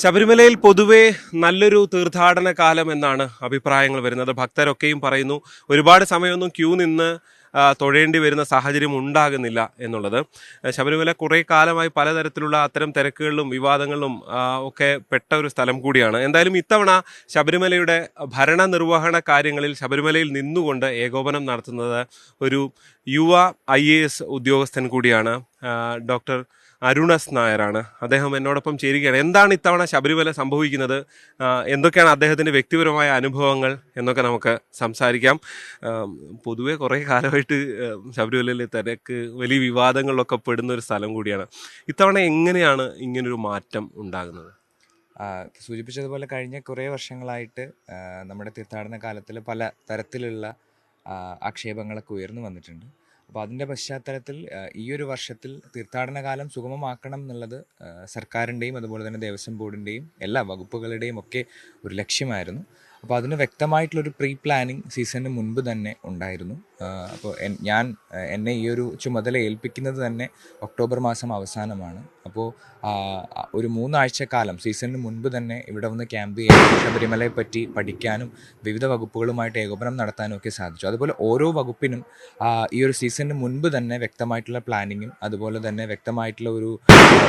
ശബരിമലയിൽ പൊതുവേ നല്ലൊരു തീർത്ഥാടന കാലം എന്നാണ് അഭിപ്രായങ്ങൾ വരുന്നത്. ഭക്തരൊക്കെയും പറയുന്നു ഒരുപാട് സമയമൊന്നും ക്യൂ നിന്ന് തൊഴേണ്ടി വരുന്ന സാഹചര്യം ഉണ്ടാകുന്നില്ല എന്നുള്ളത്. ശബരിമല കുറേ കാലമായി പലതരത്തിലുള്ള അത്തരം തിരക്കുകളിലും വിവാദങ്ങളിലും ഒക്കെ പെട്ട ഒരു സ്ഥലം കൂടിയാണ്. എന്തായാലും ഇത്തവണ ശബരിമലയുടെ ഭരണനിർവഹണ കാര്യങ്ങളിൽ ശബരിമലയിൽ നിന്നുകൊണ്ട് ഏകോപനം നടത്തുന്നത് ഒരു യുവ ഐ ഉദ്യോഗസ്ഥൻ കൂടിയാണ് ഡോക്ടർ അരുണസ് നായരാണ്. അദ്ദേഹം എന്നോടൊപ്പം ചേരുകയാണ്. എന്താണ് ഇത്തവണ ശബരിമല സംഭവിക്കുന്നത്? എന്തൊക്കെയാണ് അദ്ദേഹത്തിന്റെ വ്യക്തിപരമായ അനുഭവങ്ങൾ എന്നൊക്കെ നമുക്ക് സംസാരിക്കാം. പൊതുവെ കുറേ കാലമായിട്ട് ശബരിമലയിലെ തിരക്ക് വലിയ വിവാദങ്ങളിലൊക്കെ പെടുന്ന ഒരു സ്ഥലം കൂടിയാണ്. ഇത്തവണ എങ്ങനെയാണ് ഇങ്ങനൊരു മാറ്റം ഉണ്ടാകുന്നത്? സൂചിപ്പിച്ചതുപോലെ കഴിഞ്ഞ കുറേ വർഷങ്ങളായിട്ട് നമ്മുടെ തീർത്ഥാടന കാലത്തിൽ പല തരത്തിലുള്ള ആക്ഷേപങ്ങളൊക്കെ ഉയർന്നു വന്നിട്ടുണ്ട്. അപ്പോൾ അതിന്റെ പശ്ചാത്തലത്തിൽ ഈ ഒരു വർഷത്തിൽ തീർത്ഥാടന കാലം സുഗമമാക്കണം എന്നുള്ളത് സർക്കാരിന്റെയും അതുപോലെ തന്നെ ദേവസ്വം ബോർഡിന്റെയും എല്ലാ വകുപ്പുകളുടെയും ഒക്കെ ഒരു ലക്ഷ്യമായിരുന്നു. അപ്പോൾ അതിന് വ്യക്തമായിട്ടുള്ളൊരു പ്രീ പ്ലാനിങ് സീസണിന് മുൻപ് തന്നെ ഉണ്ടായിരുന്നു. അപ്പോൾ ഞാൻ എന്നെ ഈ ഒരു ചുമതല ഏൽപ്പിക്കുന്നത് തന്നെ ഒക്ടോബർ മാസം അവസാനമാണ്. അപ്പോൾ ഒരു മൂന്നാഴ്ച കാലം സീസണിന് മുൻപ് തന്നെ ഇവിടെ വന്ന് ക്യാമ്പ് ചെയ്യാനും ശബരിമലയെ പറ്റി പഠിക്കാനും വിവിധ വകുപ്പുകളുമായിട്ട് ഏകോപനം നടത്താനും ഒക്കെ സാധിച്ചു. അതുപോലെ ഓരോ വകുപ്പിനും ഈ ഒരു സീസണിന് മുൻപ് തന്നെ വ്യക്തമായിട്ടുള്ള പ്ലാനിങ്ങും അതുപോലെ തന്നെ വ്യക്തമായിട്ടുള്ള ഒരു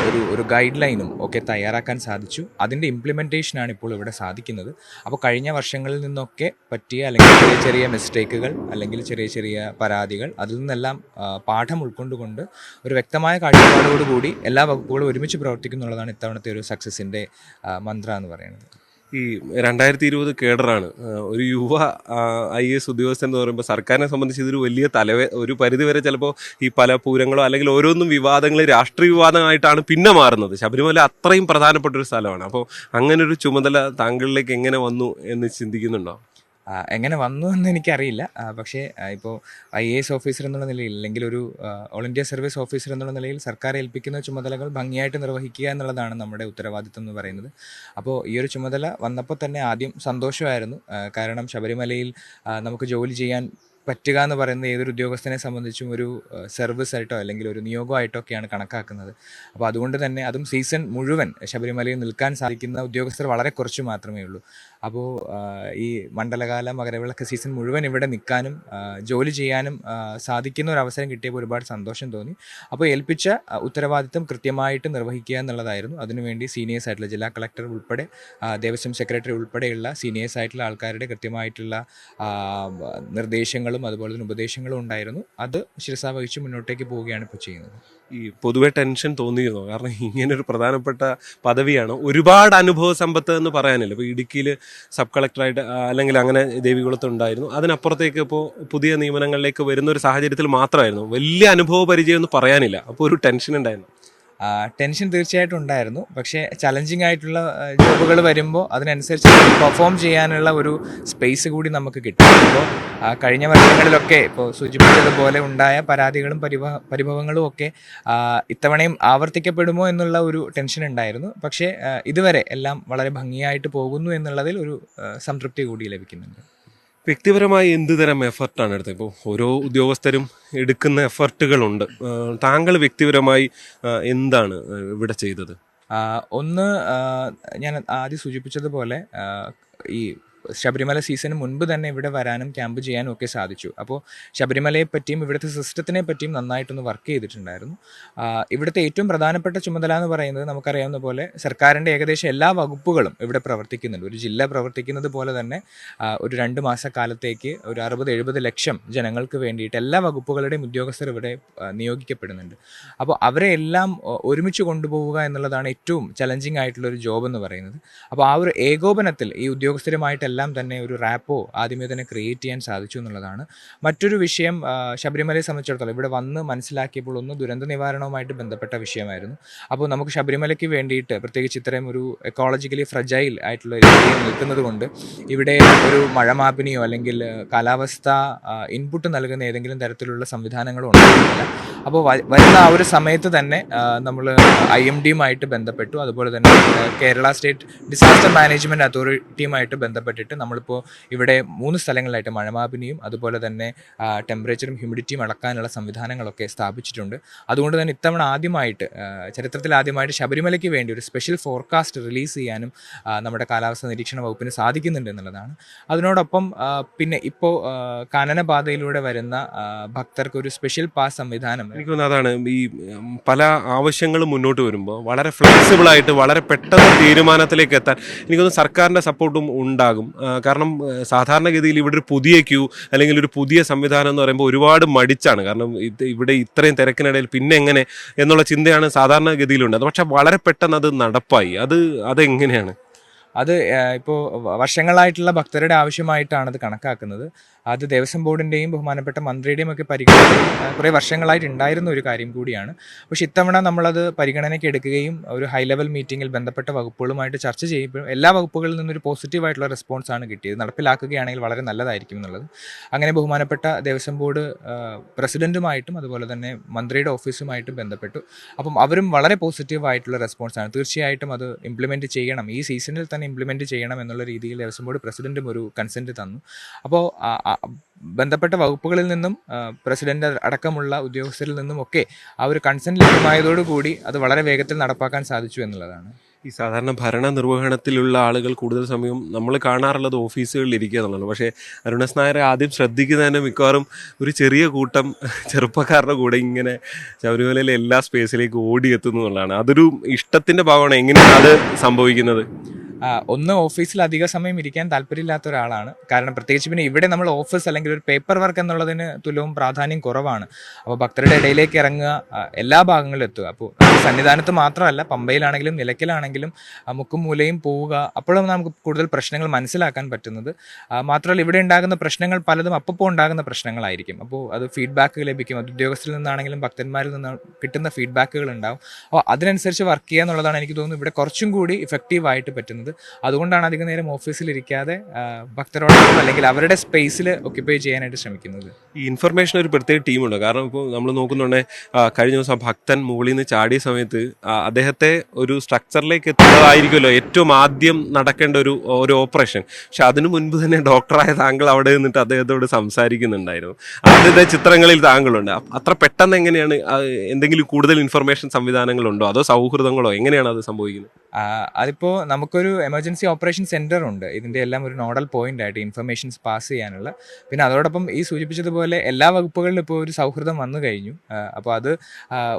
ഒരു ഒരു ഗൈഡ് ലൈനും ഒക്കെ തയ്യാറാക്കാൻ സാധിച്ചു. അതിന്റെ ഇംപ്ലിമെന്റേഷനാണ് ഇപ്പോൾ ഇവിടെ സാധിക്കുന്നത്. അപ്പോൾ കഴിഞ്ഞ വർഷങ്ങളിൽ നിന്നൊക്കെ പറ്റിയ അല്ലെങ്കിൽ ചെറിയ ചെറിയ മിസ്റ്റേക്കുകൾ അല്ലെങ്കിൽ ചെറിയ ചെറിയ പരാതികൾ. അതിൽ നിന്നെല്ലാം പാഠം ഉൾക്കൊണ്ടുകൊണ്ട് ഒരു വ്യക്തമായ കാഴ്ചപ്പാടോടുകൂടി എല്ലാ വകുപ്പുകളും ഒരുമിച്ച് പ്രവർത്തിക്കുന്നുള്ളതാണ് ഇത്തവണത്തെ ഒരു സക്സസിന്റെ മന്ത്ര എന്ന് പറയുന്നത്. ഈ രണ്ടായിരത്തി ഇരുപത് കേഡറാണ് ഒരു യുവ ഐ എസ് ഉദ്യോഗസ്ഥൻ എന്ന് പറയുമ്പോൾ സർക്കാരിനെ സംബന്ധിച്ച് ഇതൊരു വലിയ തലവേ ഒരു പരിധിവരെ ചിലപ്പോൾ ഈ പല പൂരങ്ങളോ അല്ലെങ്കിൽ ഓരോന്നും വിവാദങ്ങൾ രാഷ്ട്രീയ വിവാദമായിട്ടാണ് പിന്നെ മാറുന്നത്. ശബരിമല അത്രയും പ്രധാനപ്പെട്ട ഒരു സ്ഥലമാണ്. അപ്പോൾ അങ്ങനെ ഒരു ചുമതല താങ്കളിലേക്ക് എങ്ങനെ വന്നു എന്ന് ചിന്തിക്കുന്നുണ്ടോ? എങ്ങനെ വന്നു എന്ന് എനിക്കറിയില്ല. പക്ഷേ ഇപ്പോൾ ഐ എ എസ് ഓഫീസർ എന്നുള്ള നിലയിൽ അല്ലെങ്കിൽ ഒരു ഓൾ ഇന്ത്യ സർവീസ് ഓഫീസർ എന്നുള്ള നിലയിൽ സർക്കാർ ഏൽപ്പിക്കുന്ന ചുമതലകൾ ഭംഗിയായിട്ട് നിർവഹിക്കുക എന്നുള്ളതാണ് നമ്മുടെ ഉത്തരവാദിത്വം എന്ന് പറയുന്നത്. അപ്പോൾ ഈ ഒരു ചുമതല വന്നപ്പോൾ തന്നെ ആദ്യം സന്തോഷമായിരുന്നു. കാരണം ശബരിമലയിൽ നമുക്ക് ജോലി ചെയ്യാൻ പറ്റുക എന്ന് പറയുന്നത് ഏതൊരു ഉദ്യോഗസ്ഥനെ സംബന്ധിച്ചും ഒരു സർവീസ് ആയിട്ടോ അല്ലെങ്കിൽ ഒരു നിയോഗമായിട്ടോ ഒക്കെയാണ് കണക്കാക്കുന്നത്. അപ്പോൾ അതുകൊണ്ട് തന്നെ അതും സീസൺ മുഴുവൻ ശബരിമലയിൽ നിൽക്കാൻ സാധിക്കുന്ന ഉദ്യോഗസ്ഥർ വളരെ കുറച്ച് മാത്രമേ ഉള്ളൂ. അപ്പോൾ ഈ മണ്ഡലകാല മകരവിളക്ക് സീസൺ മുഴുവൻ ഇവിടെ നിൽക്കാനും ജോലി ചെയ്യാനും സാധിക്കുന്ന ഒരു അവസരം കിട്ടിയപ്പോൾ ഒരുപാട് സന്തോഷം തോന്നി. അപ്പോൾ ഏൽപ്പിച്ച ഉത്തരവാദിത്തം കൃത്യമായിട്ട് നിർവഹിക്കുക എന്നുള്ളതായിരുന്നു. അതിനുവേണ്ടി സീനിയേഴ്സ് ആയിട്ടുള്ള ജില്ലാ കളക്ടർ ഉൾപ്പെടെ ദേവസ്വം സെക്രട്ടറി ഉൾപ്പെടെയുള്ള സീനിയേഴ്സ് ആയിട്ടുള്ള ആൾക്കാരുടെ കൃത്യമായിട്ടുള്ള നിർദ്ദേശങ്ങളും അതുപോലെ തന്നെ ഉപദേശങ്ങളും ഉണ്ടായിരുന്നു. അത് ശിരസാവഹിച്ച് മുന്നോട്ടേക്ക് പോവുകയാണ് ഇപ്പോൾ ചെയ്യുന്നത്. ഈ പൊതുവെ ടെൻഷൻ തോന്നിയിരുന്നോ. കാരണം ഇങ്ങനെ ഒരു പ്രധാനപ്പെട്ട പദവിയാണ്. ഒരുപാട് അനുഭവ സമ്പത്ത് എന്ന് പറയാനില്ല. ഇപ്പോൾ ഇടുക്കിയിൽ സബ് കളക്ടറായിട്ട് അല്ലെങ്കിൽ അങ്ങനെ ദേവികുളത്ത് ഉണ്ടായിരുന്നു അതിനപ്പുറത്തേക്ക് ഇപ്പോൾ പുതിയ നിയമനങ്ങളിലേക്ക് വരുന്ന ഒരു സാഹചര്യത്തിൽ മാത്രമായിരുന്നു. വലിയ അനുഭവ പരിചയം എന്ന് പറയാനില്ല. അപ്പോൾ ഒരു ടെൻഷൻ ഉണ്ടായിരുന്നു. ടെൻഷൻ തീർച്ചയായിട്ടും ഉണ്ടായിരുന്നു. പക്ഷേ ചലഞ്ചിങ് ആയിട്ടുള്ള ജോബുകൾ വരുമ്പോൾ അതിനനുസരിച്ച് പെർഫോം ചെയ്യാനുള്ള ഒരു സ്പേസ് കൂടി നമുക്ക് കിട്ടും. അപ്പോൾ കഴിഞ്ഞ വർഷങ്ങളിലൊക്കെ ഇപ്പോൾ സൂചിപ്പിച്ചതുപോലെ ഉണ്ടായ പരാതികളും പരിഭവ പരിഭവങ്ങളും ഒക്കെ ഇത്തവണയും ആവർത്തിക്കപ്പെടുമോ എന്നുള്ള ഒരു ടെൻഷൻ ഉണ്ടായിരുന്നു. പക്ഷേ ഇതുവരെ എല്ലാം വളരെ ഭംഗിയായിട്ട് പോകുന്നു എന്നുള്ളതിൽ ഒരു സംതൃപ്തി കൂടി ലഭിക്കുന്നുണ്ട്. വ്യക്തിപരമായി എന്ത് തരം എഫർട്ടാണ് എടുത്തത്? ഇപ്പോൾ ഓരോ ഉദ്യോഗസ്ഥരും എടുക്കുന്ന എഫർട്ടുകളുണ്ട്. താങ്കൾ വ്യക്തിപരമായി എന്താണ് ഇവിടെ ചെയ്തത്? ഒന്ന് ഞാൻ ആദ്യം സൂചിപ്പിച്ചതുപോലെ ഈ ശബരിമല സീസണിന് മുൻപ് തന്നെ ഇവിടെ വരാനും ക്യാമ്പ് ചെയ്യാനും ഒക്കെ സാധിച്ചു. അപ്പോൾ ശബരിമലയെ പറ്റിയും ഇവിടുത്തെ സിസ്റ്റത്തിനെ പറ്റിയും നന്നായിട്ടൊന്ന് വർക്ക് ചെയ്തിട്ടുണ്ടായിരുന്നു. ഇവിടുത്തെ ഏറ്റവും പ്രധാനപ്പെട്ട ചുമതല എന്ന് പറയുന്നത് നമുക്കറിയാവുന്ന പോലെ സർക്കാരിന്റെ ഏകദേശം എല്ലാ വകുപ്പുകളും ഇവിടെ പ്രവർത്തിക്കുന്നുണ്ട്. ഒരു ജില്ല പ്രവർത്തിക്കുന്നത് പോലെ തന്നെ ഒരു രണ്ട് മാസക്കാലത്തേക്ക് ഒരു അറുപത് എഴുപത് ലക്ഷം ജനങ്ങൾക്ക് വേണ്ടിയിട്ട് എല്ലാ വകുപ്പുകളുടെയും ഉദ്യോഗസ്ഥർ ഇവിടെ നിയോഗിക്കപ്പെടുന്നുണ്ട്. അപ്പോൾ അവരെ എല്ലാം ഒരുമിച്ച് കൊണ്ടുപോവുക എന്നുള്ളതാണ് ഏറ്റവും ചലഞ്ചിങ് ആയിട്ടുള്ള ഒരു ജോബ് എന്ന് പറയുന്നത്. അപ്പോൾ ആ ഒരു ഏകോപനത്തിൽ ഈ ഉദ്യോഗസ്ഥരുമായിട്ടെല്ലാം തന്നെ ഒരു റാപ്പോ ആദ്യമേ തന്നെ ക്രിയേറ്റ് ചെയ്യാൻ സാധിച്ചു എന്നുള്ളതാണ്. മറ്റൊരു വിഷയം ശബരിമലയെ സംബന്ധിച്ചിടത്തോളം ഇവിടെ വന്ന് മനസ്സിലാക്കിയപ്പോൾ ഒന്ന് ദുരന്ത നിവാരണവുമായിട്ട് ബന്ധപ്പെട്ട വിഷയമായിരുന്നു. അപ്പോൾ നമുക്ക് ശബരിമലയ്ക്ക് വേണ്ടിയിട്ട് പ്രത്യേകിച്ച് ഇത്രയും ഒരു എക്കോളജിക്കലി ഫ്രജൈൽ ആയിട്ടുള്ള ഏരിയയിൽ നിൽക്കുന്നത് കൊണ്ട് ഇവിടെ ഒരു മഴമാപിനിയോ അല്ലെങ്കിൽ കാലാവസ്ഥ ഇൻപുട്ട് നൽകുന്ന ഏതെങ്കിലും തരത്തിലുള്ള സംവിധാനങ്ങളോ ഉണ്ടായിരുന്നില്ല. അപ്പോൾ വരുന്ന ആ ഒരു സമയത്ത് തന്നെ നമ്മൾ ഐ എം ഡിയുമായിട്ട് ബന്ധപ്പെട്ടു. അതുപോലെ തന്നെ കേരള സ്റ്റേറ്റ് ഡിസാസ്റ്റർ മാനേജ്മെന്റ് അതോറിറ്റിയുമായിട്ട് ബന്ധപ്പെട്ടിട്ട് വേണ്ടിയിട്ട് നമ്മളിപ്പോൾ ഇവിടെ മൂന്ന് സ്ഥലങ്ങളിലായിട്ട് മഴമാപിനിയും അതുപോലെ തന്നെ ടെമ്പറേച്ചറും ഹ്യൂമിഡിറ്റിയും അളക്കാനുള്ള സംവിധാനങ്ങളൊക്കെ സ്ഥാപിച്ചിട്ടുണ്ട്. അതുകൊണ്ട് തന്നെ ഇത്തവണ ആദ്യമായിട്ട് ചരിത്രത്തിൽ ആദ്യമായിട്ട് ശബരിമലയ്ക്ക് വേണ്ടി ഒരു സ്പെഷ്യൽ ഫോർകാസ്റ്റ് റിലീസ് ചെയ്യാനും നമ്മുടെ കാലാവസ്ഥ നിരീക്ഷണ വകുപ്പിന് സാധിക്കുന്നുണ്ട് എന്നുള്ളതാണ്. അതിനോടൊപ്പം പിന്നെ ഇപ്പോൾ കാനനപാതയിലൂടെ വരുന്ന ഭക്തർക്ക് ഒരു സ്പെഷ്യൽ പാസ് സംവിധാനം എനിക്ക് അതാണ് ഈ പല ആവശ്യങ്ങളും മുന്നോട്ട് വരുമ്പോൾ വളരെ ഫ്ലെക്സിബിൾ ആയിട്ട് വളരെ പെട്ടെന്ന് തീരുമാനത്തിലേക്ക് എത്താൻ എനിക്കൊന്ന് തോന്നുന്നു സർക്കാരിന്റെ സപ്പോർട്ടും ഉണ്ടാകും. കാരണം സാധാരണഗതിയിൽ ഇവിടെ ഒരു പുതിയ ക്യൂ അല്ലെങ്കിൽ ഒരു പുതിയ സംവിധാനം എന്ന് പറയുമ്പോൾ ഒരുപാട് മടിച്ചാണ്. കാരണം ഇവിടെ ഇത്രയും തിരക്കിനിടയിൽ പിന്നെ എങ്ങനെ എന്നുള്ള ചിന്തയാണ് സാധാരണഗതിയിലുണ്ട്. പക്ഷെ വളരെ പെട്ടെന്ന് അത് നടപ്പായി. അത് അതെങ്ങനെയാണ്? അത് ഇപ്പോൾ വർഷങ്ങളായിട്ടുള്ള ഭക്തരുടെ ആവശ്യമായിട്ടാണ് അത് കണക്കാക്കുന്നത്. അത് ദേവസ്വം ബോർഡിന്റെയും ബഹുമാനപ്പെട്ട മന്ത്രിയുടെയും ഒക്കെ പരിഗണന കുറേ വർഷങ്ങളായിട്ട് ഉണ്ടായിരുന്ന ഒരു കാര്യം കൂടിയാണ്. പക്ഷെ ഇത്തവണ നമ്മളത് പരിഗണനയ്ക്ക് എടുക്കുകയും ഒരു ഹൈ ലെവൽ മീറ്റിംഗിൽ ബന്ധപ്പെട്ട വകുപ്പുകളുമായിട്ട് ചർച്ച ചെയ്യുമ്പോൾ എല്ലാ വകുപ്പുകളിൽ നിന്നൊരു പോസിറ്റീവായിട്ടുള്ള റെസ്പോൺസ് ആണ് കിട്ടിയത്. നടപ്പിലാക്കുകയാണെങ്കിൽ വളരെ നല്ലതായിരിക്കും എന്നുള്ളത്. അങ്ങനെ ബഹുമാനപ്പെട്ട ദേവസ്വം ബോർഡ് പ്രസിഡന്റുമായിട്ടും അതുപോലെ തന്നെ മന്ത്രിയുടെ ഓഫീസുമായിട്ടും ബന്ധപ്പെട്ടു. അപ്പം അവരും വളരെ പോസിറ്റീവായിട്ടുള്ള റെസ്പോൺസാണ് തീർച്ചയായിട്ടും അത് ഇംപ്ലിമെന്റ് ചെയ്യണം. ഈ സീസണിൽ തന്നെ ഇംപ്ലിമെന്റ് ചെയ്യണം എന്നുള്ള രീതിയിൽ ദേവസ്വം ബോർഡ് പ്രസിഡന്റും ഒരു കൺസെന്റ് തന്നു. അപ്പോൾ ബന്ധപ്പെട്ട വകുപ്പുകളിൽ നിന്നും പ്രസിഡന്റ് അടക്കമുള്ള ഉദ്യോഗസ്ഥരിൽ നിന്നും ഒക്കെ ആ ഒരു കൺസെന്റ് ലഭ്യമായതോടുകൂടി അത് വളരെ വേഗത്തിൽ നടപ്പാക്കാൻ സാധിച്ചു എന്നുള്ളതാണ്. ഈ സാധാരണ ഭരണ നിർവഹണത്തിലുള്ള ആളുകൾ കൂടുതൽ സമയം നമ്മൾ കാണാറുള്ളത് ഓഫീസുകളിൽ ഇരിക്കുക എന്നുള്ളതാണ്. പക്ഷേ അരുണസ് നായർ ആദ്യം ശ്രദ്ധിക്കുന്നതിന് മിക്കവാറും ഒരു ചെറിയ കൂട്ടം ചെറുപ്പക്കാരുടെ കൂടെ ഇങ്ങനെ ശബരിമലയിലെ എല്ലാ സ്പേസിലേക്ക് ഓടിയെത്തുന്നു എന്നുള്ളതാണ്. അതൊരു ഇഷ്ടത്തിന്റെ ഭാഗമാണ് എങ്ങനെയാണ് അത് സംഭവിക്കുന്നത്? ഒന്ന് ഓഫീസിൽ അധിക സമയം ഇരിക്കാൻ താല്പര്യമില്ലാത്ത ഒരാളാണ്. കാരണം പ്രത്യേകിച്ച് പിന്നെ ഇവിടെ നമ്മൾ ഓഫീസ് അല്ലെങ്കിൽ ഒരു പേപ്പർ വർക്ക് എന്നുള്ളതിന് തുലവും പ്രാധാന്യം കുറവാണ്. അപ്പോൾ ഭക്തരുടെ ഇടയിലേക്ക് ഇറങ്ങുക എല്ലാ ഭാഗങ്ങളിലും എത്തുക. അപ്പോൾ സന്നിധാനത്ത് മാത്രമല്ല പമ്പയിലാണെങ്കിലും നിലയ്ക്കലാണെങ്കിലും മുക്കും മൂലയും പോവുക. അപ്പോഴും നമുക്ക് കൂടുതൽ പ്രശ്നങ്ങൾ മനസ്സിലാക്കാൻ പറ്റുന്നത്. മാത്രമല്ല ഇവിടെ ഉണ്ടാകുന്ന പ്രശ്നങ്ങൾ പലതും അപ്പോൾ ഉണ്ടാകുന്ന പ്രശ്നങ്ങളായിരിക്കും. അപ്പോൾ അത് ഫീഡ്ബാക്ക് ലഭിക്കും. അത് ഉദ്യോഗസ്ഥരിൽ നിന്നാണെങ്കിലും ഭക്തന്മാരിൽ നിന്ന് കിട്ടുന്ന ഫീഡ്ബാക്കുകൾ ഉണ്ടാവും. അപ്പോൾ അതിനനുസരിച്ച് വർക്ക് ചെയ്യുക എന്നുള്ളതാണ് എനിക്ക് തോന്നുന്നത്. ഇവിടെ കുറച്ചും കൂടി ഇഫക്റ്റീവായിട്ട് പറ്റുന്നത്. അതുകൊണ്ടാണ് അധികം നേരം ഓഫീസിലിരിക്കാതെ ഭക്തരോടൊപ്പം അല്ലെങ്കിൽ അവരുടെ സ്പേസിൽ ഒക്യുപ്പൈ ചെയ്യാനായിട്ട് ശ്രമിക്കുന്നത്. ഈ ഇൻഫർമേഷൻ ഒരു പ്രത്യേക ടീമുണ്ട് കാരണം ഇപ്പോൾ നമ്മൾ നോക്കുന്നുണ്ടെ കഴിഞ്ഞ ദിവസം ഭക്തൻ മുകളിൽ നിന്ന് ചാടിയ സമയത്ത് അദ്ദേഹത്തെ ഒരു സ്ട്രക്ചറിലേക്ക് എത്തുന്നതായിരിക്കുമല്ലോ ഏറ്റവും ആദ്യം നടക്കേണ്ട ഒരു ഒരു ഓപ്പറേഷൻ പക്ഷെ അതിനു മുൻപ് തന്നെ ഡോക്ടറായ താങ്കൾ അവിടെ നിന്നിട്ട് അദ്ദേഹത്തോട് സംസാരിക്കുന്നുണ്ടായിരുന്നു. ആദ്യത്തെ ചിത്രങ്ങളിൽ താങ്കളുണ്ട്. അത്ര പെട്ടെന്ന് എങ്ങനെയാണ് എന്തെങ്കിലും കൂടുതൽ ഇൻഫർമേഷൻ സംവിധാനങ്ങളുണ്ടോ? അതോ സൗഹൃദങ്ങളോ? എങ്ങനെയാണ് അത് സംഭവിക്കുന്നത്? അതിപ്പോൾ നമുക്കൊരു എമർജൻസി ഓപ്പറേഷൻ സെന്റർ ഉണ്ട്. ഇതിന്റെ എല്ലാം ഒരു നോഡൽ പോയിന്റ് ആയിട്ട് ഇൻഫർമേഷൻസ് പാസ് ചെയ്യാനുള്ള. പിന്നെ അതോടൊപ്പം ഈ സൂചിപ്പിച്ചതുപോലെ എല്ലാ വകുപ്പുകളിലും ഇപ്പോൾ ഒരു സൗഹൃദം വന്നു കഴിഞ്ഞു. അപ്പോൾ അത്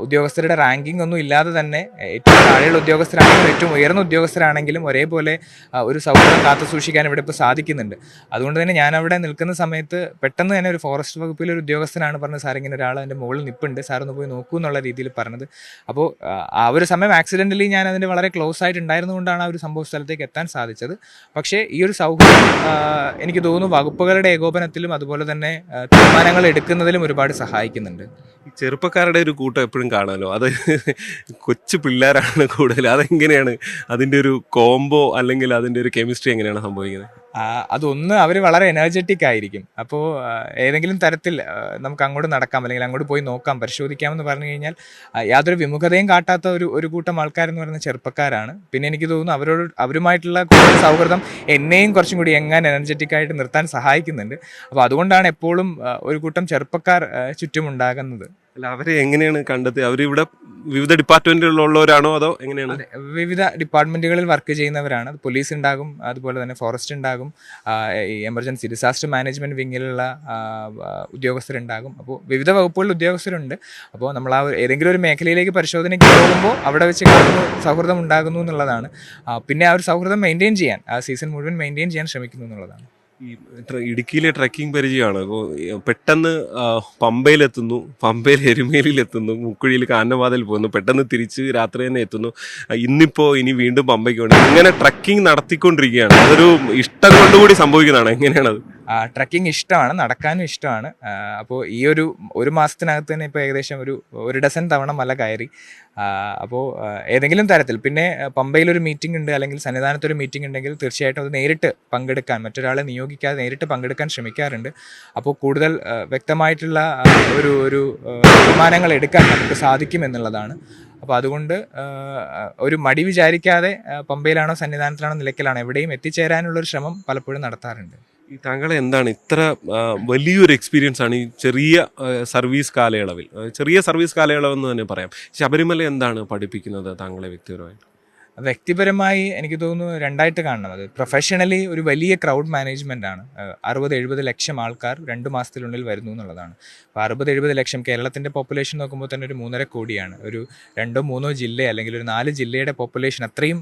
ഉദ്യോഗസ്ഥരുടെ റാങ്കിങ് ഒന്നും ഇല്ലാതെ തന്നെ ഏറ്റവും താഴെയുള്ള ഉദ്യോഗസ്ഥരാണെങ്കിലും ഏറ്റവും ഉയർന്ന ഉദ്യോഗസ്ഥരാണെങ്കിലും ഒരേപോലെ ഒരു സൗഹൃദം കാത്തു സൂക്ഷിക്കാൻ ഇവിടെ ഇപ്പോൾ സാധിക്കുന്നുണ്ട്. അതുകൊണ്ട് തന്നെ ഞാൻ അവിടെ നിൽക്കുന്ന സമയത്ത് പെട്ടെന്ന് തന്നെ ഒരു ഫോറസ്റ്റ് വകുപ്പിലെ ഒരു ഉദ്യോഗസ്ഥനാണ് പറഞ്ഞത്. സാർ ഇങ്ങനെ ഒരാൾ അതിന്റെ മുകളിൽ നിൽപ്പുണ്ട് സാർ ഒന്ന് പോയി നോക്കൂ എന്നുള്ള രീതിയിൽ പറഞ്ഞത്. അപ്പോൾ ആ, ഒരു സമയം ആക്സിഡന്റലി ഞാൻ അതിന്റെ വളരെ ക്ലോസ് ആയിട്ട് ഉണ്ടായിരുന്നുകൊണ്ടാണ് ആ ഒരു സംഭവ സ്ഥലത്തേക്ക് എത്താൻ സാധിച്ചത്. പക്ഷേ ഈ ഒരു സൗഹൃദം എനിക്ക് തോന്നുന്നു വകുപ്പുകളുടെ ഏകോപനത്തിലും അതുപോലെ തന്നെ തീരുമാനങ്ങൾ എടുക്കുന്നതിലും ഒരുപാട് സഹായിക്കുന്നുണ്ട്. ചെറുപ്പക്കാരുടെ ഒരു കൂട്ടം എപ്പോഴും കാണാമല്ലോ അത് കൊച്ചു പിള്ളേരാണ് കൂടുതൽ. അതെങ്ങനെയാണ് അതിന്റെ ഒരു കോംബോ അല്ലെങ്കിൽ അതിന്റെ ഒരു കെമിസ്ട്രി എങ്ങനെയാണ് സംഭവിക്കുന്നത്? അതൊന്ന് അവർ വളരെ എനർജറ്റിക് ആയിരിക്കും. അപ്പോൾ ഏതെങ്കിലും തരത്തിൽ നമുക്ക് അങ്ങോട്ട് നടക്കാം അല്ലെങ്കിൽ അങ്ങോട്ട് പോയി നോക്കാം പരിശോധിക്കാം എന്ന് പറഞ്ഞു കഴിഞ്ഞാൽ യാതൊരു വിമുഖതയും കാട്ടാത്ത ഒരു ഒരു കൂട്ടം ആൾക്കാരെന്ന് പറയുന്ന ചെറുപ്പക്കാരാണ്. പിന്നെ എനിക്ക് തോന്നുന്നു അവരോട് അവരുമായിട്ടുള്ള കൂടുതൽ സൗഹൃദം എന്നെയും കുറച്ചും കൂടി എങ്ങാൻ എനർജറ്റിക് ആയിട്ട് നിർത്താൻ സഹായിക്കുന്നുണ്ട്. അപ്പോൾ അതുകൊണ്ടാണ് എപ്പോഴും ഒരു കൂട്ടം ചെറുപ്പക്കാർ ആ, ചുറ്റും ഉണ്ടാകുന്നത് അല്ല അവരെ എങ്ങനെയാണ് കണ്ടെത്തുക അവർ ഇവിടെ വിവിധ ഡിപ്പാർട്ട്മെന്റിലുള്ളവരാണോ അതോ എങ്ങനെയാണ്? വിവിധ ഡിപ്പാർട്ട്മെന്റുകളിൽ വർക്ക് ചെയ്യുന്നവരാണ്. പോലീസ് ഉണ്ടാകും അതുപോലെ തന്നെ ഫോറസ്റ്റ് ഉണ്ടാകും എമർജൻസി ഡിസാസ്റ്റർ മാനേജ്മെന്റ് വിങ്ങിലുള്ള ഉദ്യോഗസ്ഥരുണ്ടാകും. അപ്പോൾ വിവിധ വകുപ്പുകളിൽ ഉദ്യോഗസ്ഥരുണ്ട്. അപ്പോൾ നമ്മൾ ആ ഏതെങ്കിലും ഒരു മേഖലയിലേക്ക് പരിശോധനയ്ക്ക് പോകുമ്പോൾ അവിടെ വെച്ച് സൗഹൃദം ഉണ്ടാകുന്നു എന്നുള്ളതാണ്. പിന്നെ ആ ഒരു സൗഹൃദം മെയിന്റെയിൻ ചെയ്യാൻ ആ സീസൺ മുഴുവൻ മെയിന്റെയിൻ ചെയ്യാൻ ശ്രമിക്കുന്നു എന്നുള്ളതാണ്. ഈ ഇടുക്കിയിലെ ട്രക്കിംഗ് പരിചയമാണ്. പെട്ടെന്ന് പമ്പയിലെത്തുന്നു. പമ്പയിൽ എരുമേലിയിലെത്തുന്നു മുക്കുഴിയിൽ കാനവാതിൽ പോകുന്നു. പെട്ടെന്ന് തിരിച്ച് രാത്രി തന്നെ എത്തുന്നു. ഇന്നിപ്പോൾ ഇന്നിപ്പോ ഇനി വീണ്ടും പമ്പയ്ക്ക് വേണ്ടി ഇങ്ങനെ ട്രക്കിംഗ് നടത്തിക്കൊണ്ടിരിക്കുകയാണ്. അതൊരു ഇഷ്ടം കൊണ്ടുകൂടി സംഭവിക്കുന്നതാണ്. എങ്ങനെയാണത്? ട്രക്കിംഗ് ഇഷ്ടമാണ് നടക്കാനും ഇഷ്ടമാണ്. അപ്പോൾ ഈ ഒരു ഒരു മാസത്തിനകത്ത് തന്നെ ഇപ്പോൾ ഏകദേശം ഒരു ഒരു ഡസൻ തവണ മല കയറി. അപ്പോൾ ഏതെങ്കിലും തരത്തിൽ. പിന്നെ പമ്പയിൽ പമ്പയിലൊരു മീറ്റിംഗ് ഉണ്ട് അല്ലെങ്കിൽ സന്നിധാനത്തൊരു മീറ്റിംഗ് ഉണ്ടെങ്കിൽ തീർച്ചയായിട്ടും അത് നേരിട്ട് പങ്കെടുക്കാൻ മറ്റൊരാളെ നിയോഗിക്കാതെ നേരിട്ട് പങ്കെടുക്കാൻ ശ്രമിക്കാറുണ്ട്. അപ്പോൾ കൂടുതൽ വ്യക്തമായിട്ടുള്ള ഒരു ഒരു തീരുമാനങ്ങൾ എടുക്കാൻ നമുക്ക് സാധിക്കും എന്നുള്ളതാണ്. അപ്പോൾ അതുകൊണ്ട് ഒരു മടി വിചാരിക്കാതെ പമ്പയിലാണോ സന്നിധാനത്തിലാണോ നിലയ്ക്കലാണോ എവിടെയും എത്തിച്ചേരാനുള്ള ഒരു ശ്രമം പലപ്പോഴും നടത്താറുണ്ട്. ഈ താങ്കളെ എന്താണ് ഇത്ര വലിയൊരു എക്സ്പീരിയൻസ് ആണ് ഈ ചെറിയ സർവീസ് കാലയളവിൽ. ചെറിയ സർവീസ് കാലയളവ് എന്ന് തന്നെ പറയാം. ശബരിമല എന്താണ് പഠിപ്പിക്കുന്നത് താങ്കളെ വ്യക്തിപരമായിട്ട്? വ്യക്തിപരമായി എനിക്ക് തോന്നുന്നു രണ്ടായിട്ട് കാണണം. അത് പ്രൊഫഷണലി ഒരു വലിയ ക്രൗഡ് മാനേജ്മെന്റ് ആണ്. അറുപത് എഴുപത് ലക്ഷം ആൾക്കാർ രണ്ട് മാസത്തിനുള്ളിൽ വരുന്നു എന്നുള്ളതാണ്. അപ്പോൾ അറുപത് എഴുപത് ലക്ഷം കേരളത്തിന്റെ പോപ്പുലേഷൻ നോക്കുമ്പോൾ തന്നെ ഒരു മൂന്നര കോടിയാണ്. ഒരു രണ്ടോ മൂന്നോ ജില്ല അല്ലെങ്കിൽ ഒരു നാല് ജില്ലയുടെ പോപ്പുലേഷൻ അത്രയും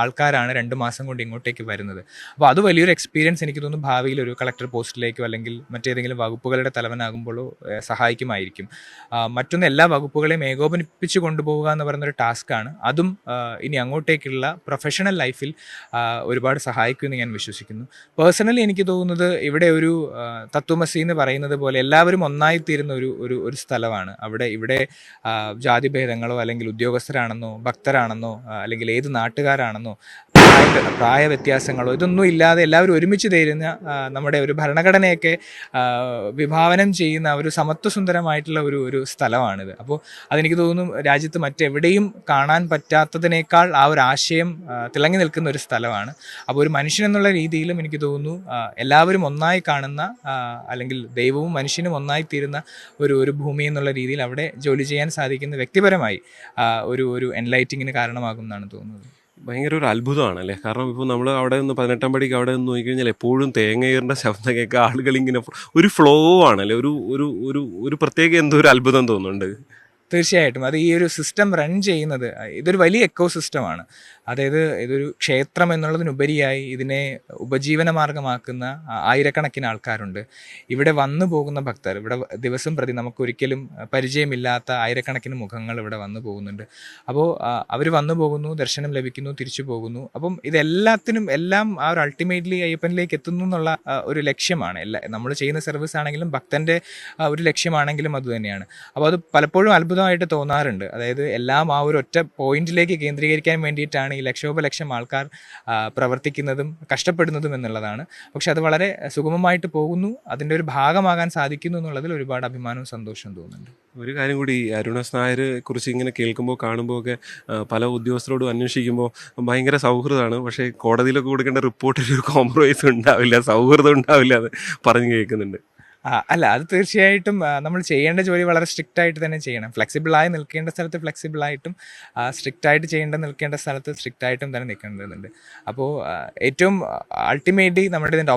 ആൾക്കാരാണ് രണ്ട് മാസം കൊണ്ട് ഇങ്ങോട്ടേക്ക് വരുന്നത്. അപ്പോൾ അത് വലിയൊരു എക്സ്പീരിയൻസ് എനിക്ക് തോന്നുന്നു ഭാവിയിൽ ഒരു കളക്ടർ പോസ്റ്റിലേക്കോ അല്ലെങ്കിൽ മറ്റേതെങ്കിലും വകുപ്പുകളുടെ തലവനാകുമ്പോഴോ സഹായിക്കുമായിരിക്കും. മറ്റൊന്ന് എല്ലാ വകുപ്പുകളെയും ഏകോപനിപ്പിച്ച് കൊണ്ടുപോകുക എന്ന് പറയുന്ന ഒരു ടാസ്ക്കാണ് അതും ഇനി ഇനി അങ്ങോട്ടേക്കുള്ള പ്രൊഫഷണൽ ലൈഫിൽ ഒരുപാട് സഹായിക്കുമെന്ന് ഞാൻ വിശ്വസിക്കുന്നു. പേഴ്സണലി എനിക്ക് തോന്നുന്നത് ഇവിടെ ഒരു തത്വമസി എന്ന് പറയുന്നത് പോലെ എല്ലാവരും ഒന്നായിത്തീരുന്ന ഒരു ഒരു ഒരു സ്ഥലമാണ്. അവിടെ ഇവിടെ ജാതിഭേദങ്ങളോ അല്ലെങ്കിൽ ഉദ്യോഗസ്ഥരാണെന്നോ ഭക്തരാണെന്നോ അല്ലെങ്കിൽ ഏത് നാട്ടുകാരാണെന്നോ പ്രായ വ്യത്യാസങ്ങളോ ഇതൊന്നും ഇല്ലാതെ എല്ലാവരും ഒരുമിച്ച് തരുന്ന നമ്മുടെ ഒരു ഭരണഘടനയൊക്കെ വിഭാവനം ചെയ്യുന്ന ഒരു സമത്വസുന്ദരമായിട്ടുള്ള ഒരു ഒരു സ്ഥലമാണിത്. അപ്പോൾ അതെനിക്ക് തോന്നുന്നു രാജ്യത്ത് മറ്റെവിടെയും കാണാൻ പറ്റാത്തതിനേക്കാൾ ആ ഒരു ആശയം തിളങ്ങി നിൽക്കുന്ന ഒരു സ്ഥലമാണ്. അപ്പോൾ ഒരു മനുഷ്യൻ എന്നുള്ള രീതിയിലും എനിക്ക് തോന്നുന്നു എല്ലാവരും ഒന്നായി കാണുന്ന അല്ലെങ്കിൽ ദൈവവും മനുഷ്യനും ഒന്നായി തീരുന്ന ഒരു ഒരു ഭൂമി എന്നുള്ള രീതിയിൽ അവിടെ ജോലി ചെയ്യാൻ സാധിക്കുന്ന വ്യക്തിപരമായി ഒരു ഒരു എൻലൈറ്റിങ്ങിന് കാരണമാകും എന്നാണ് തോന്നുന്നത്. ഭയങ്കര ഒരു അത്ഭുതമാണ് അല്ലേ കാരണം ഇപ്പോൾ നമ്മൾ അവിടെ നിന്ന് പതിനെട്ടാം പടിക്ക് അവിടെ നിന്ന് നോക്കിക്കഴിഞ്ഞാൽ എപ്പോഴും തേങ്ങയേറിന്റെ ശബ്ദം കേൾക്കുക ആളുകൾ ഇങ്ങനെ ഒരു ഫ്ലോ ആണല്ലേ? ഒരു ഒരു ഒരു ഒരു പ്രത്യേക എന്തോ ഒരു അത്ഭുതം തോന്നുന്നുണ്ട്. തീർച്ചയായിട്ടും. അത് ഈ ഒരു സിസ്റ്റം റൺ ചെയ്യുന്നത് ഇതൊരു വലിയ എക്കോ സിസ്റ്റമാണ് അതായത് ഇതൊരു ക്ഷേത്രം എന്നുള്ളതിനുപരിയായി ഇതിനെ ഉപജീവന മാർഗമാക്കുന്ന ആയിരക്കണക്കിന് ആൾക്കാരുണ്ട്. ഇവിടെ വന്നു പോകുന്ന ഭക്തർ ഇവിടെ ദിവസം പ്രതി നമുക്കൊരിക്കലും പരിചയമില്ലാത്ത ആയിരക്കണക്കിന് മുഖങ്ങൾ ഇവിടെ വന്നു പോകുന്നുണ്ട്. അപ്പോൾ അവർ വന്നു പോകുന്നു ദർശനം ലഭിക്കുന്നു തിരിച്ചു പോകുന്നു. അപ്പം ഇതെല്ലാത്തിനും എല്ലാം ആ ഒരു അൾട്ടിമേറ്റ്ലി അയ്യപ്പനിലേക്ക് എത്തുന്നു എന്നുള്ള ഒരു ലക്ഷ്യമാണ്. എല്ലാ നമ്മൾ ചെയ്യുന്ന സർവീസ് ആണെങ്കിലും ഭക്തന്റെ ഒരു ലക്ഷ്യമാണെങ്കിലും അതുതന്നെയാണ് അപ്പോൾ അത് പലപ്പോഴും അത്ഭുതമായിട്ട് തോന്നാറുണ്ട്. അതായത് എല്ലാം ആ ഒരു ഒറ്റ പോയിന്റിലേക്ക് കേന്ദ്രീകരിക്കാൻ വേണ്ടിയിട്ടാണ് ഈ ലക്ഷോപലക്ഷം ആൾക്കാർ പ്രവർത്തിക്കുന്നതും കഷ്ടപ്പെടുന്നതും എന്നുള്ളതാണ്. പക്ഷെ അത് വളരെ സുഗമമായിട്ട് പോകുന്നു. അതിന്റെ ഒരു ഭാഗമാകാൻ സാധിക്കുന്നു എന്നുള്ളതിൽ ഒരുപാട് അഭിമാനവും സന്തോഷവും തോന്നുന്നുണ്ട്. ഒരു കാര്യം കൂടി അരുണസ് നായരെ കുറിച്ച് ഇങ്ങനെ കേൾക്കുമ്പോൾ കാണുമ്പോൾ ഒക്കെ പല ഉദ്യോഗസ്ഥരോടും അന്വേഷിക്കുമ്പോൾ ഭയങ്കര സൗഹൃദമാണ്. പക്ഷേ കോടതിയിലൊക്കെ കൊടുക്കേണ്ട റിപ്പോർട്ടിൽ ഒരു കോംപ്രമൈസ് ഉണ്ടാവില്ല സൗഹൃദം ഉണ്ടാവില്ല എന്ന് പറഞ്ഞു കേൾക്കുന്നുണ്ട്. അല്ല അത് തീർച്ചയായിട്ടും നമ്മൾ ചെയ്യേണ്ട ജോലി വളരെ സ്ട്രിക്റ്റ് ആയിട്ട് തന്നെ ചെയ്യണം. ഫ്ലെക്സിബിൾ ആയി നിൽക്കേണ്ട സ്ഥലത്ത് ഫ്ലെക്സിബിൾ ആയിട്ടും സ്ട്രിക്റ്റ് ആയിട്ട് ചെയ്യേണ്ട നിൽക്കേണ്ട സ്ഥലത്ത് സ്ട്രിക്റ്റ് ആയിട്ടും തന്നെ നിൽക്കേണ്ടതുണ്ട്. അപ്പോൾ ഏറ്റവും അൾട്ടിമേറ്റ്ലി നമ്മുടെ ഇതിന്റെ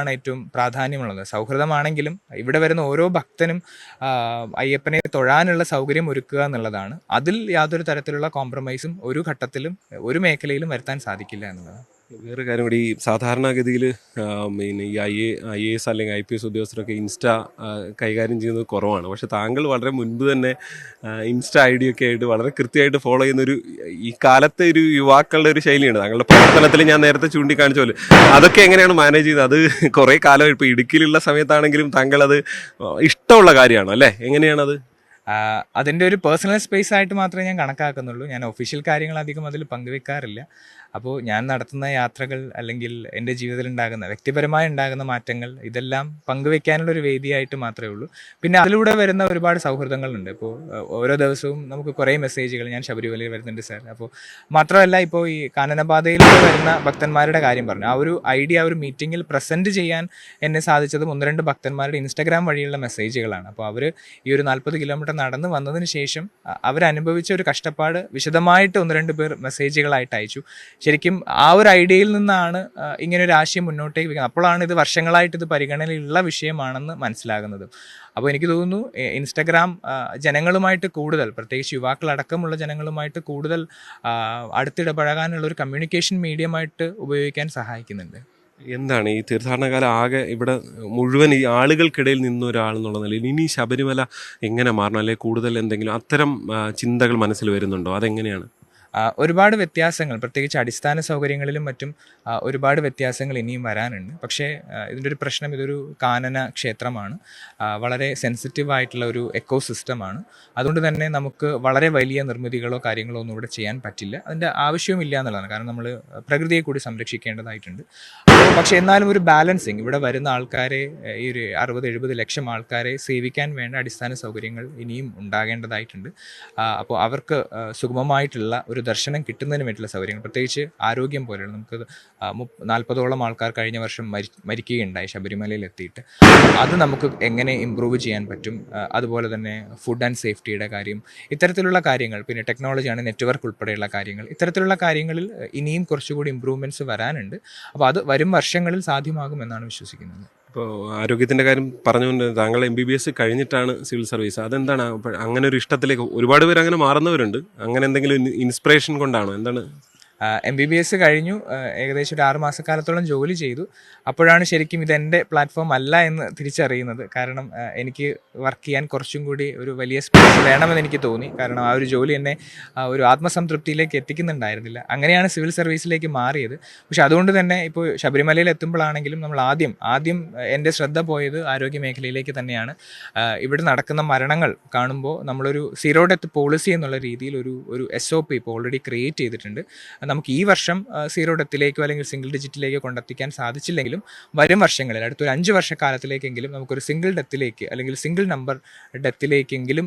ആണ് ഏറ്റവും പ്രാധാന്യമുള്ളത്. സൗഹൃദമാണെങ്കിലും ഇവിടെ വരുന്ന ഓരോ ഭക്തനും അയ്യപ്പനെ തൊഴാനുള്ള സൗകര്യം ഒരുക്കുക എന്നുള്ളതാണ്. അതിൽ യാതൊരു തരത്തിലുള്ള കോംപ്രമൈസും ഒരു ഘട്ടത്തിലും ഒരു മേഖലയിലും വരുത്താൻ സാധിക്കില്ല എന്നുള്ളതാണ്. വേറെ കാര്യം കൂടി ഈ സാധാരണഗതിയിൽ പിന്നെ ഈ I A I A S അല്ലെങ്കിൽ ഐ പി എസ് ഉദ്യോഗസ്ഥരൊക്കെ ഇൻസ്റ്റ കൈകാര്യം ചെയ്യുന്നത് കുറവാണ്. പക്ഷേ താങ്കൾ വളരെ മുൻപ് തന്നെ ഇൻസ്റ്റ ഐ ഡി ഒക്കെ ആയിട്ട് വളരെ കൃത്യമായിട്ട് ഫോളോ ചെയ്യുന്ന ഒരു ഈ കാലത്തെ ഒരു യുവാക്കളുടെ ഒരു ശൈലിയാണ്. താങ്കളുടെ പ്രവർത്തനത്തിൽ ഞാൻ നേരത്തെ ചൂണ്ടിക്കാണിച്ച പോലെ. അതൊക്കെ എങ്ങനെയാണ് മാനേജ് ചെയ്യുന്നത്? അത് കുറേ കാലം ഇപ്പോൾ ഇടുക്കിയിലുള്ള സമയത്താണെങ്കിലും താങ്കൾ അത് ഇഷ്ടമുള്ള കാര്യമാണോ? അല്ലേ? എങ്ങനെയാണത്? അതിന്റെ ഒരു പേഴ്സണൽ സ്പേസ് ആയിട്ട് മാത്രമേ ഞാൻ കണക്കാക്കുന്നുള്ളൂ. ഞാൻ ഒഫീഷ്യൽ കാര്യങ്ങൾ അധികം അതിൽ പങ്കുവെക്കാറില്ല. അപ്പോൾ ഞാൻ നടത്തുന്ന യാത്രകൾ അല്ലെങ്കിൽ എന്റെ ജീവിതത്തിൽ ഉണ്ടാകുന്ന വ്യക്തിപരമായി ഉണ്ടാകുന്ന മാറ്റങ്ങൾ ഇതെല്ലാം പങ്കുവെക്കാനുള്ള ഒരു വേദിയായിട്ട് മാത്രമേ ഉള്ളൂ. പിന്നെ അതിലൂടെ വരുന്ന ഒരുപാട് സൗഹൃദങ്ങളുണ്ട്. ഇപ്പോൾ ഓരോ ദിവസവും നമുക്ക് കുറേ മെസ്സേജുകൾ ഞാൻ ശബരിമലയിൽ വരുന്നുണ്ട് സാർ അപ്പോൾ മാത്രമല്ല ഇപ്പോൾ ഈ കാനനപാതയിലൂടെ വരുന്ന ഭക്തന്മാരുടെ കാര്യം പറഞ്ഞു. ആ ഒരു ഐഡിയ ഒരു മീറ്റിങ്ങിൽ പ്രസന്റ് ചെയ്യാൻ എന്നെ സാധിച്ചത് ഒന്ന് രണ്ട് ഭക്തന്മാരുടെ ഇൻസ്റ്റാഗ്രാം വഴിയുള്ള മെസ്സേജുകളാണ് അപ്പോൾ അവർ ഈ ഒരു നാൽപ്പത് കിലോമീറ്റർ നടന്ന് വന്നതിന് ശേഷം അവരനുഭവിച്ച ഒരു കഷ്ടപ്പാട് വിശദമായിട്ട് ഒന്ന് രണ്ട് പേർ മെസ്സേജുകളായിട്ട് അയച്ചു. ശരിക്കും ആ ഒരു ഐഡിയയിൽ നിന്നാണ് ഇങ്ങനെ ഒരു ആശയം മുന്നോട്ടേക്ക് വെക്കുന്നത് അപ്പോഴാണ് ഇത് വർഷങ്ങളായിട്ട് ഇത് പരിഗണനയിലുള്ള വിഷയമാണെന്ന് മനസ്സിലാകുന്നത്. അപ്പോൾ എനിക്ക് തോന്നുന്നു ഇൻസ്റ്റഗ്രാം ജനങ്ങളുമായിട്ട് കൂടുതൽ പ്രത്യേകിച്ച് യുവാക്കളടക്കമുള്ള ജനങ്ങളുമായിട്ട് കൂടുതൽ അടുത്തിടപഴകാനുള്ള ഒരു കമ്മ്യൂണിക്കേഷൻ മീഡിയമായിട്ട് ഉപയോഗിക്കാൻ സഹായിക്കുന്നുണ്ട്. എന്താണ് ഈ തീർത്ഥാടനകാലം ആകെ ഇവിടെ മുഴുവൻ ഈ ആളുകൾക്കിടയിൽ നിന്ന ഒരാൾ എന്നുള്ള നിലയിൽ ഇനി ശബരിമല എങ്ങനെ മാറണം? അല്ലെങ്കിൽ കൂടുതൽ എന്തെങ്കിലും അത്തരം ചിന്തകൾ മനസ്സിൽ വരുന്നുണ്ടോ? അതെങ്ങനെയാണ്? ഒരുപാട് വ്യത്യാസങ്ങൾ പ്രത്യേകിച്ച് അടിസ്ഥാന സൗകര്യങ്ങളിലും മറ്റും ഒരുപാട് വ്യത്യാസങ്ങൾ ഇനിയും വരാനുണ്ട്. പക്ഷേ ഇതിന്റെ ഒരു പ്രശ്നം ഇതൊരു കാനന ക്ഷേത്രമാണ്. വളരെ സെൻസിറ്റീവ് ആയിട്ടുള്ള ഒരു എക്കോ സിസ്റ്റമാണ് അതുകൊണ്ട് തന്നെ നമുക്ക് വളരെ വലിയ നിർമ്മിതികളോ കാര്യങ്ങളോ ഒന്നും ഇവിടെ ചെയ്യാൻ പറ്റില്ല. അതിന്റെ ആവശ്യവുമില്ല എന്നുള്ളതാണ്. കാരണം നമ്മൾ പ്രകൃതിയെ കൂടി സംരക്ഷിക്കേണ്ടതായിട്ടുണ്ട്. പക്ഷെ എന്നാലും ഒരു ബാലൻസിങ്. ഇവിടെ വരുന്ന ആൾക്കാരെ ഈ ഒരു അറുപത് എഴുപത് ലക്ഷം ആൾക്കാരെ സേവിക്കാൻ വേണ്ട അടിസ്ഥാന സൗകര്യങ്ങൾ ഇനിയും ഉണ്ടാകേണ്ടതായിട്ടുണ്ട്. അപ്പോൾ അവർക്ക് സുഗമമായിട്ടുള്ള ഒരു ദർശനം കിട്ടുന്നതിന് വേണ്ടിയിട്ടുള്ള സൗകര്യങ്ങൾ. പ്രത്യേകിച്ച് ആരോഗ്യം പോലെയുള്ള നമുക്ക് നാൽപ്പതോളം ആൾക്കാർ കഴിഞ്ഞ വർഷം മരി മരിക്കുകയുണ്ടായി ശബരിമലയിൽ എത്തിയിട്ട്. അത് നമുക്ക് എങ്ങനെ ഇമ്പ്രൂവ് ചെയ്യാൻ പറ്റും? അതുപോലെ തന്നെ ഫുഡ് ആൻഡ് സേഫ്റ്റിയുടെ കാര്യം ഇത്തരത്തിലുള്ള കാര്യങ്ങൾ പിന്നെ ടെക്നോളജിയാണ് നെറ്റ്വർക്ക് ഉൾപ്പെടെയുള്ള കാര്യങ്ങൾ. ഇത്തരത്തിലുള്ള കാര്യങ്ങളിൽ ഇനിയും കുറച്ചുകൂടി ഇമ്പ്രൂവ്മെന്റ്സ് വരാനുണ്ട്. അപ്പോൾ അത് വരും വർഷങ്ങളിൽ സാധ്യമാകുമെന്നാണ് വിശ്വസിക്കുന്നത്. ഇപ്പോൾ ആരോഗ്യത്തിന്റെ കാര്യം പറഞ്ഞുകൊണ്ട് താങ്കൾ എം ബി ബി എസ് കഴിഞ്ഞിട്ടാണ് സിവിൽ സർവീസ്. അതെന്താണ്? അങ്ങനെ ഒരു ഇഷ്ടത്തിലേക്ക് ഒരുപാട് പേര് അങ്ങനെ മാറുന്നവരുണ്ട്. അങ്ങനെ എന്തെങ്കിലും ഇൻസ്പിറേഷൻ കൊണ്ടാണോ? എന്താണ്? എം ബി ബി എസ് കഴിഞ്ഞു. ഏകദേശം ഒരു ആറ് മാസക്കാലത്തോളം ജോലി ചെയ്തു. അപ്പോഴാണ് ശരിക്കും ഇത് എന്റെ പ്ലാറ്റ്ഫോം അല്ല എന്ന് തിരിച്ചറിയുന്നത്. കാരണം എനിക്ക് വർക്ക് ചെയ്യാൻ കുറച്ചും കൂടി ഒരു വലിയ സ്പേസ് വേണമെന്ന് എനിക്ക് തോന്നി. കാരണം ആ ഒരു ജോലി എന്നെ ഒരു ആത്മസംതൃപ്തിയിലേക്ക് എത്തിക്കുന്നുണ്ടായിരുന്നില്ല. അങ്ങനെയാണ് സിവിൽ സർവീസിലേക്ക് മാറിയത്. പക്ഷെ അതുകൊണ്ട് തന്നെ ഇപ്പോൾ ശബരിമലയിൽ എത്തുമ്പോഴാണെങ്കിലും നമ്മൾ ആദ്യം ആദ്യം എന്റെ ശ്രദ്ധ പോയത് ആരോഗ്യ മേഖലയിലേക്ക് തന്നെയാണ്. ഇവിടെ നടക്കുന്ന മരണങ്ങൾ കാണുമ്പോൾ നമ്മളൊരു സീറോ ഡെത്ത് പോളിസി എന്നുള്ള രീതിയിൽ ഒരു ഒരു എസ് ഒ പി ഇപ്പോൾ ഓൾറെഡി ക്രിയേറ്റ് ചെയ്തിട്ടുണ്ട്. നമുക്ക് ഈ വർഷം സീറോ ഡെത്തിലേക്കോ അല്ലെങ്കിൽ സിംഗിൾ ഡിജിറ്റിലേക്കോ കൊണ്ടെത്തിക്കാൻ സാധിച്ചില്ലെങ്കിലും വരും വർഷങ്ങളിൽ അടുത്തൊരു അഞ്ച് വർഷക്കാലത്തിലേക്കെങ്കിലും നമുക്കൊരു സിംഗിൾ ഡെത്തിലേക്ക് അല്ലെങ്കിൽ സിംഗിൾ നമ്പർ ഡെത്തിലേക്കെങ്കിലും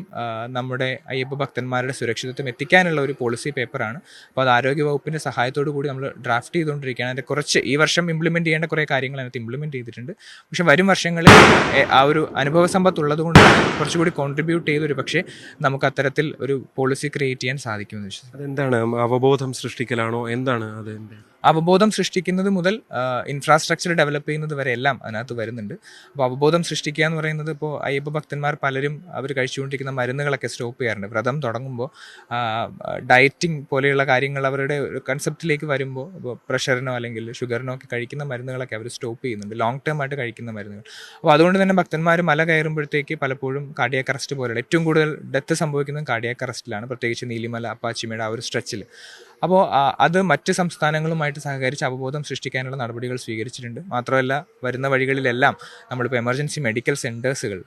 നമ്മുടെ അയ്യപ്പ ഭക്തന്മാരുടെ സുരക്ഷിതത്വം എത്തിക്കാനുള്ള ഒരു പോളിസി പേപ്പറാണ് അപ്പോൾ അത് ആരോഗ്യ വകുപ്പിന്റെ സഹായത്തോടു കൂടി നമ്മൾ ഡ്രാഫ്റ്റ് ചെയ്തുകൊണ്ടിരിക്കുകയാണ്. അതിന്റെ കുറച്ച് ഈ വർഷം ഇംപ്ലിമെന്റ് ചെയ്യേണ്ട കുറേ കാര്യങ്ങൾ അതിനകത്ത് ഇംപ്ലിമെന്റ് ചെയ്തിട്ടുണ്ട്. പക്ഷേ വരും വർഷങ്ങളിൽ ആ ഒരു അനുഭവ സമ്പത്ത് ഉള്ളതുകൊണ്ട് കുറച്ചുകൂടി കോൺട്രിബ്യൂട്ട് ചെയ്തൊരു പക്ഷേ നമുക്ക് അത്തരത്തിൽ ഒരു പോളിസി ക്രിയേറ്റ് ചെയ്യാൻ സാധിക്കുമെന്ന് വിശ്വസിക്കുന്നു. അതെന്താണ്? അവബോധം സൃഷ്ടിക്കലാണോ എന്താണ് അത് അവബോധം സൃഷ്ടിക്കുന്നത് മുതൽ ഇൻഫ്രാസ്ട്രക്ചർ ഡെവലപ്പ് ചെയ്യുന്നത് വരെ എല്ലാം അതിനകത്ത് വരുന്നുണ്ട്. അപ്പോൾ അവബോധം സൃഷ്ടിക്കുക എന്ന് പറയുന്നത് ഇപ്പോൾ അയ്യപ്പ ഭക്തന്മാർ പലരും അവർ കഴിച്ചുകൊണ്ടിരിക്കുന്ന മരുന്നുകളൊക്കെ സ്റ്റോപ്പ് ചെയ്യാറുണ്ട്. വ്രതം തുടങ്ങുമ്പോൾ ഡയറ്റിംഗ് പോലെയുള്ള കാര്യങ്ങൾ അവരുടെ കൺസെപ്റ്റിലേക്ക് വരുമ്പോൾ ഇപ്പോൾ പ്രഷറിനോ അല്ലെങ്കിൽ ഷുഗറിനോ ഒക്കെ കഴിക്കുന്ന മരുന്നുകളൊക്കെ അവർ സ്റ്റോപ്പ് ചെയ്യുന്നുണ്ട്. ലോങ് ടേം ആയിട്ട് കഴിക്കുന്ന മരുന്നുകൾ. അപ്പോൾ അതുകൊണ്ട് തന്നെ ഭക്തന്മാർ മല കയറുമ്പോഴത്തേക്ക് പലപ്പോഴും കാർഡിയാക് അറസ്റ്റ് പോലെയുള്ള ഏറ്റവും കൂടുതൽ ഡെത്ത് സംഭവിക്കുന്നത് കാർഡിയാക് അറസ്റ്റിലാണ് പ്രത്യേകിച്ച് നീലിമല അപ്പാച്ചിമയുടെ ആ ഒരു സ്ട്രെച്ചിൽ അപ്പോൾ അത് മറ്റ് സംസ്ഥാനങ്ങളുമായിട്ട് സഹകരിച്ച് അവബോധം സൃഷ്ടിക്കാനുള്ള നടപടികൾ സ്വീകരിച്ചിട്ടുണ്ട്. മാത്രമല്ല വരുന്ന വഴികളിലെല്ലാം നമ്മളിപ്പോൾ എമർജൻസി മെഡിക്കൽ സെന്റേഴ്സുകൾ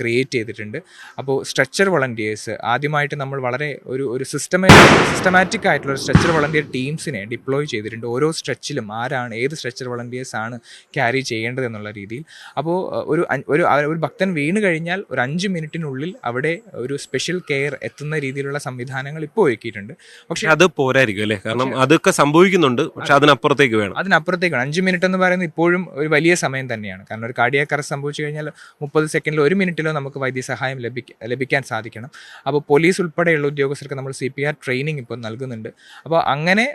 ക്രിയേറ്റ് ചെയ്തിട്ടുണ്ട്. അപ്പോൾ സ്ട്രെച്ചർ വളണ്ടിയേഴ്സ് ആദ്യമായിട്ട് നമ്മൾ വളരെ ഒരു ഒരു സിസ്റ്റമാറ്റിക് സിസ്റ്റമാറ്റിക് ആയിട്ടുള്ള സ്ട്രെച്ചർ വളണ്ടിയർ ടീംസിനെ ഡിപ്ലോയ് ചെയ്തിട്ടുണ്ട്. ഓരോ സ്ട്രെച്ചിലും ആരാണ് ഏത് സ്ട്രെച്ചർ വളണ്ടിയേഴ്സ് ആണ് ക്യാരി ചെയ്യേണ്ടത് എന്നുള്ള രീതിയിൽ. അപ്പോൾ ഒരു ഒരു ഒരു ഭക്തൻ വീണ് കഴിഞ്ഞാൽ ഒരു അഞ്ച് മിനിറ്റിനുള്ളിൽ അവിടെ ഒരു സ്പെഷ്യൽ കെയർ എത്തുന്ന രീതിയിലുള്ള സംവിധാനങ്ങൾ ഇപ്പോൾ ഒരുക്കിയിട്ടുണ്ട്. പക്ഷേ അത് പോരായിരിക്കും അല്ലേ? കാരണം അതൊക്കെ സംഭവിക്കുന്നുണ്ട് പക്ഷെ അതിനപ്പുറത്തേക്ക് വേണം. അതിനപ്പുറത്തേക്ക് വേണം അഞ്ച് മിനിറ്റ് എന്ന് പറയുന്നത് ഇപ്പോഴും ഒരു വലിയ സമയം തന്നെയാണ്. കാരണം ഒരു കാർഡിയാക് അറസ്റ്റ് സംഭവിച്ചു കഴിഞ്ഞാൽ മുപ്പത് സെക്കൻഡിലോ ഒരു മിനിറ്റിലോ നമുക്ക് വൈദ്യസഹായം ലഭിക്ക ലഭിക്കാൻ സാധിക്കണം. അപ്പോൾ പോലീസ് ഉൾപ്പെടെയുള്ള ഉദ്യോഗസ്ഥർക്ക് നമ്മൾ സി പി ആർ ട്രെയിനിങ് ഇപ്പോൾ നൽകുന്നുണ്ട്. അപ്പോൾ അങ്ങനെ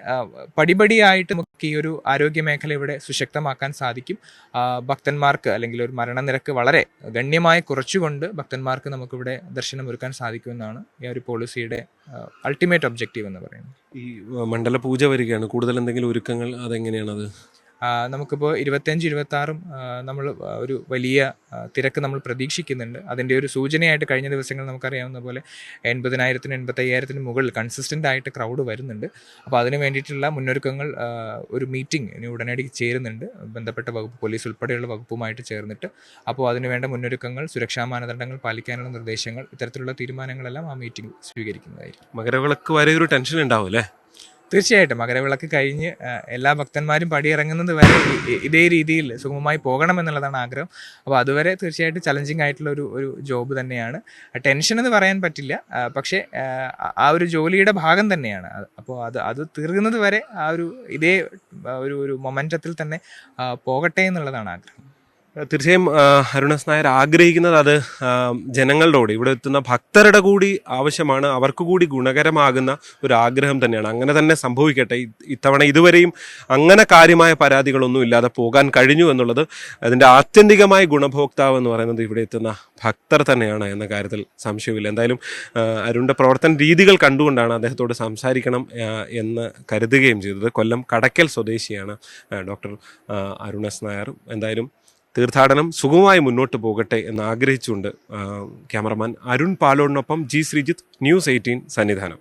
പടിപടിയായിട്ട് നമുക്ക് ഈ ഒരു ആരോഗ്യ മേഖല ഇവിടെ സുശക്തമാക്കാൻ സാധിക്കും. ഭക്തന്മാർക്ക് അല്ലെങ്കിൽ ഒരു മരണനിരക്ക് വളരെ ഗണ്യമായി കുറച്ചുകൊണ്ട് ഭക്തന്മാർക്ക് നമുക്കിവിടെ ദർശനം ഒരുക്കാൻ സാധിക്കുമെന്നാണ് ഈ ഒരു പോളിസിയുടെ അൾട്ടിമേറ്റ് ഒബ്ജക്റ്റീവ് എന്ന് പറയുന്നത്. ഈ മണ്ഡല പൂജ വരികയാണ്. കൂടുതൽ എന്തെങ്കിലും ഒരുക്കങ്ങൾ അതെങ്ങനെയാണത്? നമുക്കിപ്പോൾ ഇരുപത്തഞ്ച് ഇരുപത്തി ആറും നമ്മൾ ഒരു വലിയ തിരക്ക് നമ്മൾ പ്രതീക്ഷിക്കുന്നുണ്ട്. അതിന്റെ ഒരു സൂചനയായിട്ട് കഴിഞ്ഞ ദിവസങ്ങൾ നമുക്കറിയാവുന്ന പോലെ എൺപതിനായിരത്തിന് എൺപത്തയ്യായിരത്തിന് മുകളിൽ കൺസിസ്റ്റന്റ് ആയിട്ട് ക്രൗഡ് വരുന്നുണ്ട്. അപ്പോൾ അതിന് വേണ്ടിയിട്ടുള്ള മുന്നൊരുക്കങ്ങൾ ഒരു മീറ്റിംഗ് ഇനി ഉടനടി ചേരുന്നുണ്ട്. ബന്ധപ്പെട്ട വകുപ്പ് പോലീസ് ഉൾപ്പെടെയുള്ള വകുപ്പുമായിട്ട് ചേർന്നിട്ട്. അപ്പോൾ അതിനുവേണ്ട മുന്നൊരുക്കങ്ങൾ സുരക്ഷാ മാനദണ്ഡങ്ങൾ പാലിക്കാനുള്ള നിർദ്ദേശങ്ങൾ ഇത്തരത്തിലുള്ള തീരുമാനങ്ങളെല്ലാം ആ മീറ്റിംഗ് സ്വീകരിക്കുന്നതായിരിക്കും. മകരവിളക്ക് വരെ ഒരു ടെൻഷൻ ഉണ്ടാവും അല്ലേ? തീർച്ചയായിട്ടും. മകരവിളക്ക് കഴിഞ്ഞ് എല്ലാ ഭക്തന്മാരും പടിയിറങ്ങുന്നത് വരെ ഇതേ രീതിയിൽ സുഗമമായി പോകണം എന്നുള്ളതാണ് ആഗ്രഹം. അപ്പോൾ അതുവരെ തീർച്ചയായിട്ടും ചലഞ്ചിങ് ആയിട്ടുള്ള ഒരു ഒരു ജോബ് തന്നെയാണ്. ടെൻഷൻ എന്ന് പറയാൻ പറ്റില്ല. പക്ഷേ ആ, ഒരു ജോലിയുടെ ഭാഗം തന്നെയാണ്. അപ്പോൾ അത് അത് തീർക്കുന്നത് വരെ ആ ഒരു ഇതേ ഒരു ഒരു മൊമെന്റത്തിൽ തന്നെ പോകട്ടെ എന്നുള്ളതാണ് ആഗ്രഹം. തീർച്ചയായും അരുണസ് നായർ ആഗ്രഹിക്കുന്നത് അത് ജനങ്ങളുടെ കൂടി ഇവിടെ എത്തുന്ന ഭക്തരുടെ കൂടി ആവശ്യമാണ് അവർക്ക് കൂടി ഗുണകരമാകുന്ന ഒരു ആഗ്രഹം തന്നെയാണ്. അങ്ങനെ തന്നെ സംഭവിക്കട്ടെ. ഇത്തവണ ഇതുവരെയും അങ്ങനെ കാര്യമായ പരാതികളൊന്നും ഇല്ലാതെ പോകാൻ കഴിഞ്ഞു എന്നുള്ളത് അതിന്റെ ആത്യന്തികമായ ഗുണഭോക്താവ് എന്ന് പറയുന്നത് ഇവിടെ എത്തുന്ന ഭക്തർ തന്നെയാണ് എന്ന കാര്യത്തിൽ സംശയമില്ല എന്തായാലും അരുണിന്റെ പ്രവർത്തന രീതികൾ കണ്ടുകൊണ്ടാണ് അദ്ദേഹത്തോട് സംസാരിക്കണം എന്ന് കരുതുകയും ചെയ്തത്. കൊല്ലം കടക്കൽ സ്വദേശിയാണ് ഡോക്ടർ അരുണസ് നായർ. എന്തായാലും തീർത്ഥാടനം സുഖമായി മുന്നോട്ട് പോകട്ടെ എന്ന് ആഗ്രഹിച്ചുകൊണ്ട് cameraman Arun പാലോടിനൊപ്പം G Sreejith news eighteen Sannidhanam.